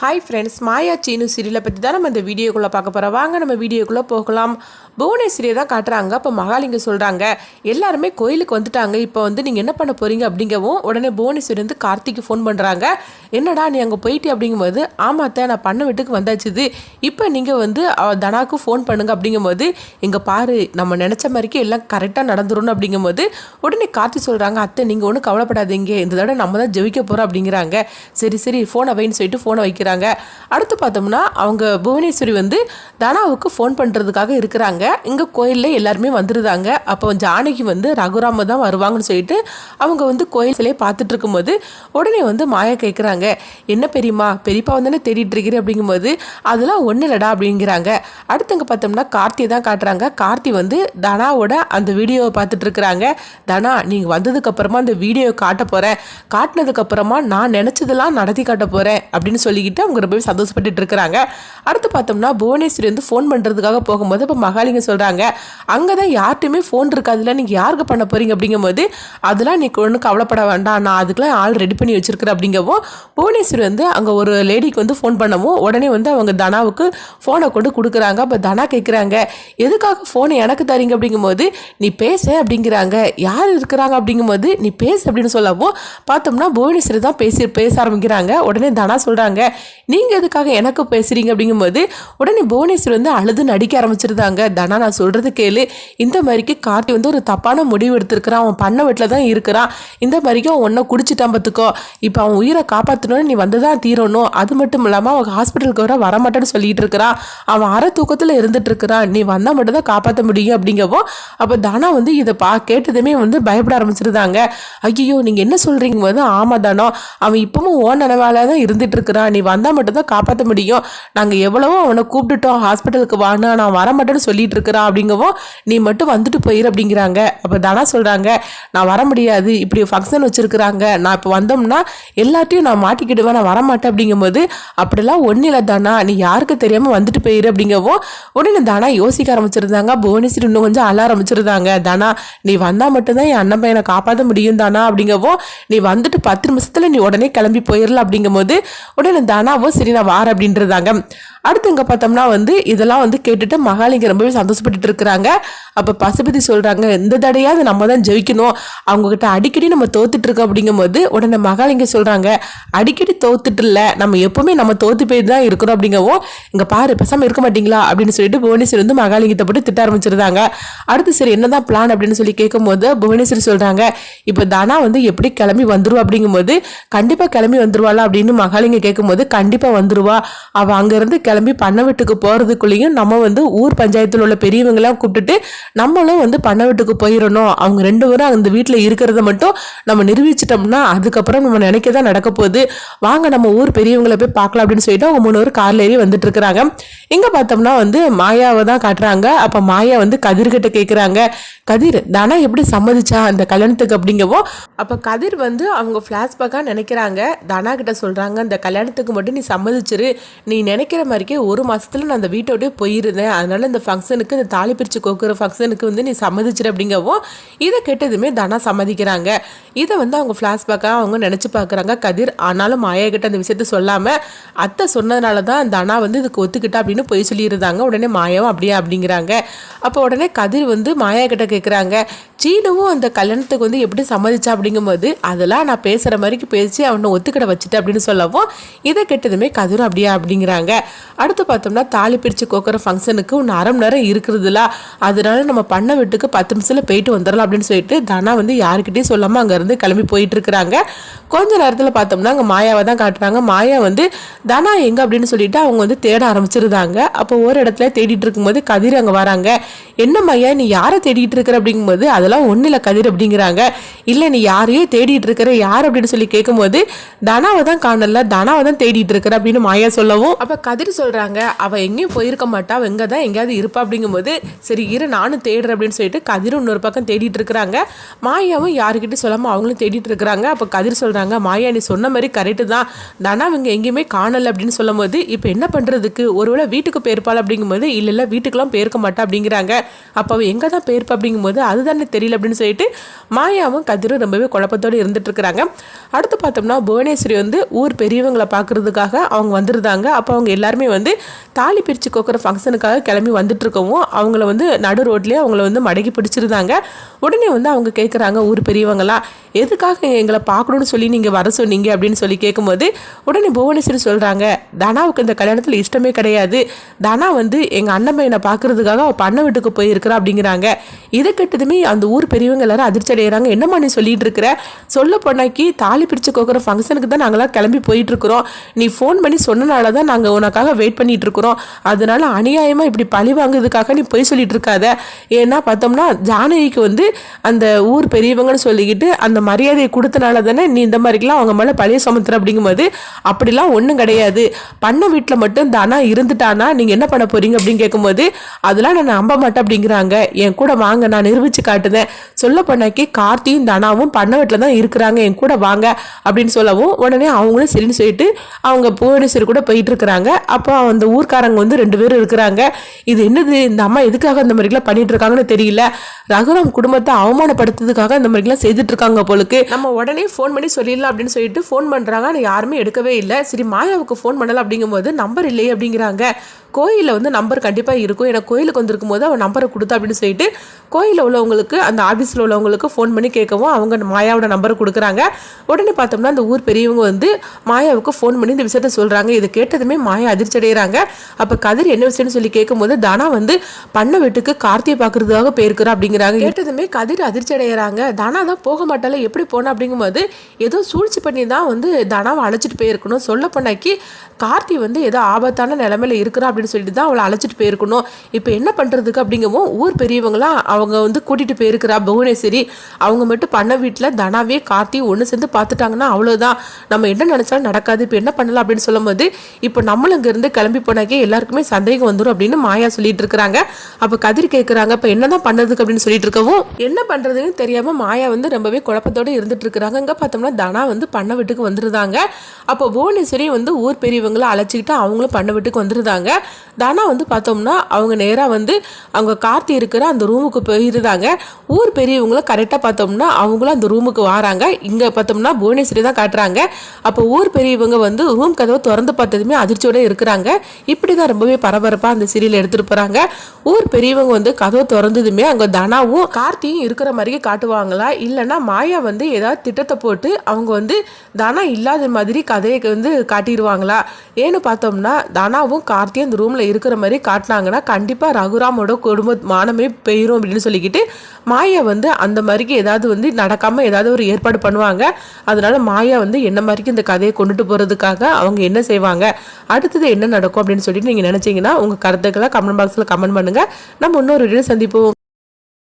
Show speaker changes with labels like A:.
A: Hi friends மாயா சீனு சீரியலை பற்றி தான் நம்ம இந்த வீடியோக்குள்ளே பார்க்க போகிறோம் வாங்க நம்ம வீடியோக்குள்ளே போகலாம். புவனேஸ்வரியை தான் காட்டுறாங்க. அப்போ மகாலிங்க சொல்கிறாங்க எல்லாருமே கோயிலுக்கு வந்துட்டாங்க. இப்போ வந்து நீங்கள் என்ன பண்ண போகிறீங்க அப்படிங்கவும் உடனே புவனேஸ்வரி வந்து கார்த்திக்கு ஃபோன் பண்ணுறாங்க என்னடா நீ அங்கே போயிட்டு அப்படிங்கும்போது ஆமாத்த நான் பண்ண வீட்டுக்கு வந்தாச்சுது இப்போ நீங்கள் வந்து தனாக்கு ஃபோன் பண்ணுங்க. அப்படிங்கும்போது இங்கே பாரு நம்ம நினச்ச மாதிரிக்கே எல்லாம் கரெக்டாக நடந்துடணும் அப்படிங்கும்போது உடனே கார்த்தி சொல்கிறாங்க அத்தை நீங்கள் ஒன்றும் கவலைப்படாதீங்க. இந்த தடவை நம்ம தான் ஜெயிக்க போகிறோம் அப்படிங்கிறாங்க. சரி சரி ஃபோனை வைன்னு சொல்லிட்டு ஃபோனை வைக்கிறாங்க அடுத்து பார்த்தோம்னா அவங்க புவனேஸ்வரி வந்து தனாவுக்கு ஃபோன் பண்ணுறதுக்காக இருக்கிறாங்க. இங்கே கோயிலில் எல்லாருமே வந்துருந்தாங்க அப்போ ஜானகி வந்து ரகுராம தான் வருவாங்கன்னு சொல்லிட்டு அவங்க வந்து கோயில் சிலையை பார்த்துட்டு இருக்கும்போது உடனே வந்து மாயா கேட்குறாங்க என்ன பெரியம்மா பெரியப்பா வந்து தேடிட்டு இருக்கிறேன் அப்படிங்கும்போது அதெல்லாம் ஒன்றும் இல்லடா அப்படிங்கிறாங்க. அடுத்தங்க பார்த்தோம்னா கார்த்தியை தான் காட்டுறாங்க. கார்த்தி வந்து தனாவோட அந்த வீடியோவை பார்த்துட்டு இருக்கிறாங்க தனா நீங்கள் வந்ததுக்கப்புறமா அந்த வீடியோ காட்ட போகிறேன் காட்டினதுக்கப்புறமா நான் நினச்சதெல்லாம் நடத்தி காட்ட போகிறேன் அப்படின்னு சொல்லிக்கிட்டு அவங்க ரொம்பவே சந்தோஷப்பட்டு இருக்கிறாங்க. அடுத்து பார்த்தோம்னா புவனேஸ்வரி வந்து ஃபோன் பண்ணுறதுக்காக போகும்போது இப்போ மகாலிங்க சொல்கிறாங்க அங்கே தான் யார்கிட்டையுமே ஃபோன் இருக்காதுல நீங்கள் யாருக்கு பண்ண போகிறீங்க அப்படிங்கும்போது அதெல்லாம் நீ ஒன்றும் கவலைப்பட வேண்டாம் நான் அதுக்கெலாம் ஆள் ரெடி பண்ணி வச்சிருக்கிற அப்படிங்கவும் புவனேஸ்வரி வந்து அங்கே ஒரு லேடிக்கு வந்து ஃபோன் பண்ணவும் உடனே வந்து அவங்க தனாவுக்கு ஃபோனை கொண்டு கொடுக்குறாங்க. அப்போ தனா கேட்குறாங்க எதுக்காக ஃபோனை எனக்கு தரீங்க? அப்படிங்கும்போது நீ பேச அப்படிங்கிறாங்க. யார் இருக்கிறாங்க? அப்படிங்கும்போது நீ பேசு அப்படின்னு சொல்லவும் பார்த்தோம்னா புவனேஸ்வரி தான் பேசி பேச ஆரம்பிக்கிறாங்க. உடனே தனா சொல்கிறாங்க நீங்கள் எதுக்காக எனக்கு பேசுகிறீங்க அப்படிங்கும்போது உடனே புவனேஸ்வர் வந்து அழுது நடிக்க ஆரம்பிச்சிருந்தாங்க. தனா நான் சொல்கிறது கேளு. இந்த மாதிரிக்கு கார்த்தி வந்து ஒரு தப்பான முடிவு எடுத்திருக்கிறான். அவன் பண்ண வீட்டில் தான் இருக்கிறான். இந்த மாதிரிக்கு அவன் ஒன்றை குடிச்சிட்டான் பார்த்துக்கோ. இப்போ அவன் உயிரை காப்பாற்றணும்னு நீ வந்து தான் தீரணும். அது மட்டும் இல்லாமல் அவன் ஹாஸ்பிட்டலுக்கு வர வரமாட்டேன்னு சொல்லிட்டு இருக்கிறான். அவன் அரை தூக்கத்தில் இருந்துட்டு இருக்கிறான். நீ வந்தால் மட்டும் தான் காப்பாற்ற முடியும் அப்படிங்கவும் அப்போ தானா வந்து இதை பா கேட்டதுமே வந்து பயப்பட ஆரம்பிச்சிருந்தாங்க. ஐயோ நீங்கள் என்ன சொல்கிறீங்க வந்து ஆமாம் தானோ அவன் இப்பவும் ஓ நினைவால தான் இருந்துட்டு இருக்கிறான். நீ வந்தால் மட்டும்தான் காப்பாற்ற முடியும். நாங்கள் எவ்வளவோ அவனை கூப்பிட்டுட்டோம். ஹாஸ்பிட்டலுக்கு வானா நான் வரமாட்டேன்னு சொல்லிட்டு இருக்கிறான் அப்படிங்கவும் நீ மட்டும் வந்துட்டு போயிரு அப்படிங்கிறாங்க. அப்போ தானா சொல்கிறாங்க நான் வர முடியாது. இப்படி ஃபங்க்ஷன் வச்சுருக்குறாங்க. நான் இப்போ வந்தோம்னா எல்லாத்தையும் நான் மாட்டிக்கிடுவேன். நான் வரமாட்டேன் அப்படிங்கும்போது அப்படிலாம் ஒன்றும் இல்லை தானா. நீ யாருக்கு தெரியாமல் வந்துட்டு போயிரு அப்படிங்கவும் உடனே தானா யோசிக்க ஆரம்பிச்சிருந்தாங்க. புவனேஸ்வரி இன்னும் கொஞ்சம் அழ ஆரம்பிச்சிருந்தாங்க. தானா நீ வந்தால் மட்டும்தான் என் அண்ணன் பையனை காப்பாற்ற முடியும் தானா அப்படிங்கவும் நீ வந்துட்டு பத்து நிமிஷத்தில் நீ உடனே கிளம்பி போயிடலாம் அப்படிங்கும்போது உடனே தானாவும் சரி நான் வார அப்படின்றதாங்க. அடுத்து இங்கே பார்த்தோம்னா வந்து இதெல்லாம் வந்து கேட்டுட்டு மகாலிங்க ரொம்பவே சந்தோஷப்பட்டுட்டு இருக்கிறாங்க. அப்போ பசுபதி சொல்கிறாங்க இந்த தடையாவது நம்ம தான் ஜெயிக்கணும். அவங்கக்கிட்ட அடிக்கடி நம்ம தோத்துட்டு இருக்கோம் அப்படிங்கும்போது உடனே மகாலிங்க சொல்கிறாங்க அடிக்கடி தோத்துட்டு இல்லை நம்ம எப்பவுமே நம்ம தோத்து போய் தான் இருக்கிறோம் அப்படிங்கவும் இங்கே பாரு பேசாமல் இருக்க மாட்டீங்களா? அப்படின்னு சொல்லிட்டு புவனேஸ்வரி வந்து மகாலிங்கத்தை போட்டு திட்ட ஆரம்பிச்சிருந்தாங்க. அடுத்து சரி என்னதான் பிளான் அப்படின்னு சொல்லி கேட்கும்போது புவனேஸ்வரி சொல்கிறாங்க இப்போ தானா வந்து எப்படி கிளம்பி வந்துருவா அப்படிங்கும்போது கண்டிப்பாக கிளம்பி வந்துருவாளா அப்படின்னு மகாலிங்க கேட்கும்போது கண்டிப்பாக வந்துருவா. அவள் அங்கேருந்து கிளம்பி பண்ண வீட்டுக்கு போகிறதுக்குள்ளேயும் நம்ம வந்து ஊர் பஞ்சாயத்தில் உள்ள பெரியவங்களாம் கூப்பிட்டுட்டு நம்மளும் வந்து பண்ண வீட்டுக்கு போயிடணும். அவங்க ரெண்டு பேரும் அந்த வீட்டில் இருக்கிறத மட்டும் நம்ம நிரூபிச்சிட்டோம்னா அதுக்கப்புறம் நம்ம நினைக்க தான் நடக்க போகுது. வாங்க நம்ம ஊர் பெரியவங்களை போய் பார்க்கலாம் அப்படின்னு சொல்லிட்டு அவங்க மூணு பேர் கார்ல ஏறி வந்துட்டு இருக்கிறாங்க. இங்கே பார்த்தோம்னா வந்து மாயாவை தான் காட்டுறாங்க. அப்போ மாயா வந்து கதிர்கிட்ட கேட்குறாங்க கதிர் தானா எப்படி சம்மதிச்சா அந்த கல்யாணத்துக்கு? அப்படிங்கவோ அப்போ கதிர் வந்து அவங்க ஃப்ளாஷ்பேக்காக நினைக்கிறாங்க. தானா கிட்ட சொல்கிறாங்க அந்த கல்யாணத்துக்கு மட்டும் நீ சம்மதிச்சிரு. நீ நினைக்கிற மாதிரிக்கே ஒரு மாதத்தில் நான் அந்த வீட்டோடய போயிருந்தேன். அதனால் இந்த ஃபங்க்ஷனுக்கு இந்த தாலி பிரித்து கோக்குற ஃபங்க்ஷனுக்கு வந்து நீ சம்மதிச்சிரு அப்படிங்கவும் இதை கெட்டதுமே தானா சம்மதிக்கிறாங்க. இதை வந்து அவங்க ஃப்ளாஷ்பேக்காக அவங்க நினச்சி பார்க்குறாங்க. கதிர் ஆனாலும் மாயா கிட்ட அந்த விஷயத்த சொல்லாமல் அத்தை சொன்னதுனால தான் தனா வந்து இதுக்கு ஒத்துக்கிட்டா அப்படின்னு பொய் சொல்லியிருந்தாங்க. உடனே மாயாவும் அப்படியே அப்படிங்கிறாங்க. அப்போ உடனே கதிர் வந்து மாயா கிட்ட கேட்குறாங்க சீனுவும் அந்த கல்யாணத்துக்கு வந்து எப்படி சம்மதிச்சா? அப்படிங்கும்போது அதெல்லாம் நான் பேசுகிற மாதிரிக்கு பேசி அவனை ஒத்துக்கிட வச்சுட்டேன் அப்படின்னு சொல்லவும் இதை கெட்டதுமே கதிர் அப்படியா? அப்படிங்கிறாங்க. அடுத்து பார்த்தோம்னா தாலி பிரித்து கோக்குற ஃபங்க்ஷனுக்கு ஒன்று அரை மணி நேரம் இருக்கிறதுல அதனால நம்ம பண்ண வீட்டுக்கு பத்து நிமிஷத்தில் போயிட்டு வந்துடலாம் அப்படின்னு சொல்லிட்டு தனா வந்து யாருக்கிட்டையும் சொல்லாமல் அங்கேருந்து கிளம்பி போயிட்டு இருக்கிறாங்க. கொஞ்ச நேரத்தில் பார்த்தோம்னா அங்கே மாயாவை தான் காட்டுறாங்க. மாயா வந்து தனா எங்கே? அப்படின்னு சொல்லிட்டு அவங்க வந்து தேட ஆரம்பிச்சிருந்தாங்க. அப்போ ஒரு இடத்துல தேடிட்டு இருக்கும்போது கதிர் அங்கே வராங்க. என்ன நீ யாரை தேடிட்டு இருக்கிற அப்படிங்கும்போது அதெல்லாம் ஒன்றும் இல்லை கதிர் அப்படிங்கிறாங்க. இல்லை நீ யாரையோ தேடிட்டு இருக்கிற யார் அப்படின்னு சொல்லி கேட்கும்போது தனாவை தான் காணல தனாவை தான் தேடிட்டு இருக்கிற அப்படின்னு மாயா சொல்லவும். அப்போ கதிர் சொல்கிறாங்க அவள் எங்கேயும் போயிருக்க மாட்டா அவள் எங்கே தான் எங்கேயாவது இருப்பா அப்படிங்கும்போது சரி இரு நானும் தேடுறேன் அப்படின்னு சொல்லிட்டு கதிர் இன்னொரு பக்கம் தேடிட்டு இருக்கிறாங்க. மாயாவும் யாருக்கிட்டையும் சொல்லாமல் அவங்களும் தேடிட்டு இருக்கிறாங்க. அப்போ கதிர் சொல்கிறாங்க மாயா நீ சொன்ன மாதிரி கரெக்டு தான். தனா இங்கே எங்கேயுமே காணலை அப்படின்னு சொல்லும்போது இப்போ என்ன பண்ணுறதுக்கு ஒருவேளை வீட்டுக்கு போயிருப்பாள் அப்படிங்கும்போது இல்லை இல்லை வீட்டுக்கெல்லாம் போயிருக்க மாட்டா அப்படிங்கிறாங்க அப்போ அவள் எங்கே தான் போயிருப்பா அப்படிங்கும்போது அதுதானே தெரியல அப்படின்னு சொல்லிட்டு மாயாவும் கதிரும் ரொம்பவே குழப்பத்தோடு இருந்துட்டு இருக்கிறாங்க அடுத்து பார்த்தோம்னா புவனேஸ்வரி வந்து ஊர் பெரியவங்களை பார்க்கறதுக்காக அவங்க வந்திருந்தாங்க. அப்போ அவங்க எல்லாருமே வந்து தாலி பிரித்து கோக்குற ஃபங்க்ஷனுக்காக கிளம்பி வந்துட்டு இருக்கவும் அவங்கள வந்து நடு ரோட்லேயே அவங்கள வந்து மடக்கி பிடிச்சிருந்தாங்க. உடனே வந்து அவங்க கேட்குறாங்க ஊர் பெரியவங்களாம் எதுக்காக எங்களை பார்க்கணும்னு சொல்லி நீங்கள் வர சொன்னீங்க? அப்படின்னு சொல்லி கேட்கும்போது உடனே புவனேஸ்வரி சொல்கிறாங்க தனாவுக்கு இந்த கல்யாணத்தில் இஷ்டமே கிடையாது. தனா வந்து எங்கள் அண்ணன் பையனை பார்க்குறதுக்காக அவள் பண்ண வீட்டுக்கு போயிருக்கிற அப்படிங்கிறாங்க. இதை கெட்டதுமே அந்த ஊர் பெரியவங்க எல்லாரும் அதிர்ச்சி அடைகிறாங்க என்னம்மா நீ சொல்லிட்டு இருக்கிற? சொல்ல போனாக்கி தாலி பிரித்து கோக்குற ஃபங்க்ஷனுக்கு தான் நாங்களாம் கிளம்பி போயிட்டு இருக்கிறோம். நீ ஃபோன் பண்ணி சொன்னனால தான் நாங்கள் உனக்காக வெயிட் பண்ணிட்டு இருக்கிறோம். அதனால அநியாயமாக இப்படி பழி வாங்குறதுக்காக நீ போய் சொல்லிட்டு இருக்காத. ஏன்னா பார்த்தோம்னா ஜானகிக்கு வந்து அந்த ஊர் பெரியவங்கன்னு சொல்லிக்கிட்டு அந்த மரியாதையை கொடுத்தனால தானே நீ இந்த மாதிரிக்கெல்லாம் அவங்க மேலே பழைய சுமத்துற அப்படிங்கும்போது அப்படிலாம் ஒன்றும் கிடையாது. பண்ண வீட்டில் மட்டும் தானா இருந்துட்டானா? நீங்கள் என்ன பண்ண போறீங்க அப்படின்னு கேட்கும்போது அதெல்லாம் நான் நம்ப மாட்டேன் அப்படிங்கிறாங்க என் கூட வாங்க நான் நிரூபிச்சு காட்டுனேன் சொல்ல பண்ணாக்கி கார்த்தியும் தனாவும் பண்ண வீட்டில் தான் இருக்கிறாங்க. என் கூட வாங்க அப்படின்னு சொல்லவும் உடனே அவங்களும் சரின்னு சொல்லிட்டு அவங்க புவனேஸ்வர் கூட போயிட்டு இருக்கிறாங்க. அப்போ அந்த ஊர்க்காரங்க வந்து ரெண்டு பேரும் இருக்கிறாங்க. இது என்னது? இந்த அம்மா எதுக்காக இந்த மாதிரிலாம் பண்ணிட்டு இருக்காங்கன்னு தெரியல. ரகுராம் குடும்பத்தை அவமானப்படுத்துறதுக்காக இந்த மாதிரிலாம் செய்துட்டு இருக்காங்க போலுக்கு. நம்ம உடனே ஃபோன் பண்ணி சொல்லிடலாம் அப்படின்னு சொல்லிட்டு ஃபோன் பண்ணுறாங்க ஆனால் யாருமே எடுக்கவே இல்லை. சரி மாயாவுக்கு ஃபோன் பண்ணலாம் அப்படிங்கும்போது நம்பர் இல்லையே அப்படிங்கிறாங்க. கோயிலில் வந்து நம்பர் கண்டிப்பாக இருக்கும். ஏன்னா கோயிலுக்கு வந்திருக்கும் போது அவன் நம்பரை கொடுத்தா அப்படின்னு சொல்லிட்டு கோயிலில் உள்ளவங்களுக்கு அந்த ஆஃபீஸில் உள்ளவங்களுக்கு ஃபோன் பண்ணி கேட்கவும் அவங்க மாயாவோட நம்பரை கொடுக்குறாங்க. உடனே பார்த்தோம்னா அந்த ஊர் பெரியவங்க வந்து மாயாவுக்கு ஃபோன் பண்ணி இந்த விஷயத்த சொல்கிறாங்க இதை கேட்டதுமே மாயா அதிர்ச்சி அடைகிறாங்க அப்போ கதிர் என்ன விஷயம்னு சொல்லி கேட்கும்போது தானா வந்து பண்ண வீட்டுக்கு கார்த்தியை பார்க்கறதுக்காக போயிருக்கிறா அப்படிங்கிறாங்க. கேட்டதுமே கதிர் அதிர்ச்சி அடைகிறாங்க தானா தான் போக மாட்டால எப்படி போனா அப்படிங்கும்போது ஏதோ சூழ்ச்சி பண்ணி தான் வந்து தனாவை அழைச்சிட்டு போயிருக்கணும். சொல்ல பண்ணாக்கி கார்த்தி வந்து ஏதோ ஆபத்தான நிலமையில இருக்கிறா அப்படின்னு சொல்லிட்டு தான் அவளை அழைச்சிட்டு போயிருக்கணும். இப்போ என்ன பண்ணுறதுக்கு அப்படிங்கவும் ஊர் பெரியவங்களாம் அவங்க வந்து கூட்டிகிட்டு போயிருக்கிறா புவனேஸ்வரி. அவங்க மட்டும் பண்ண வீட்டில் தனாவே கார்த்தி ஒன்று சேர்ந்து பார்த்துட்டாங்கன்னா அவ்வளோதான் நம்ம என்ன நினச்சாலும் நடக்காது. இப்போ என்ன பண்ணலாம் அப்படின்னு சொல்லும்போது இப்போ நம்மளும் இங்கேருந்து கிளம்பி போனாக்கே எல்லாருக்குமே சந்தேகம் வந்துடும் அப்படின்னு மாயா சொல்லிட்டு இருக்கிறாங்க. அப்போ கதிர் கேட்குறாங்க இப்போ என்ன தான் பண்ணுறதுக்கு அப்படின்னு சொல்லிட்டு இருக்கவும் என்ன பண்ணுறதுன்னு தெரியாமல் மாயா வந்து ரொம்பவே குழப்பத்தோடு இருந்துட்டு இருக்கிறாங்க. இங்கே பார்த்தோம்னா தனா வந்து பண்ண வீட்டுக்கு வந்துருந்தாங்க அப்போ புவனேஸ்வரி வந்து ஊர் பெரியவங்களை அழைச்சிக்கிட்டு அவங்களும் பண்ண வீட்டுக்கு வந்துருந்தாங்க தனா வந்து பார்த்தோம்னா அவங்க நேராக வந்து அவங்க கார்த்தி இருக்கிற அந்த ரூமுக்கு போயிருந்தாங்க. ஊர் பெரியவங்கள கரெக்டாக பார்த்தோம்னா அவங்களும் அந்த ரூமுக்கு வராங்க. இங்கே பார்த்தோம்னா புவனேஸ்வரி தான் காட்டுறாங்க. அப்போ ஊர் பெரியவங்க வந்து ரூம் கதவை திறந்து பார்த்ததுமே அதிர்ச்சியோட இருக்கிறாங்க. இப்படி தான் ரொம்பவே பரபரப்பாக அந்த சீரியல் எடுத்துகிட்டு போகிறாங்க ஊர் பெரியவங்க வந்து கதவை திறந்ததுமே அங்கே தனாவும் கார்த்தியும் இருக்கிற மாதிரியே காட்டுவாங்களா? இல்லைன்னா மாயா வந்து ஏதாவது திட்டத்தை போட்டு அவங்க வந்து தனா இல்லாத மாதிரி கதையை வந்து காட்டிடுவாங்களா? ஏன்னு பார்த்தோம்னா தனாவும் கார்த்தியும் அந்த ரூமில் இருக்கிற மாதிரி காட்டினாங்கன்னா கண்டிப்பாக ரகுராமோட குடும்ப மானமே போயிடும் அப்படின்னு சொல்லிக்கிட்டு மாயா வந்து அந்த மாதிரிக்கு ஏதாவது வந்து நடக்காமல் ஏதாவது ஒரு ஏற்பாடு பண்ணுவாங்க. அதனால மாயா வந்து என்ன மாதிரிக்கு இந்த கதையை கொண்டுட்டு போகிறதுக்காக அவங்க என்ன செய்வாங்க அடுத்தது என்ன நடக்கும் அப்படின்னு சொல்லிட்டு நீங்கள் நினச்சிங்கன்னா உங்கள் கருத்துக்களை கமெண்ட் பாக்ஸில் கமெண்ட் பண்ணுங்கள் நம்ம இன்னொரு வீடியோ சந்திப்போம்.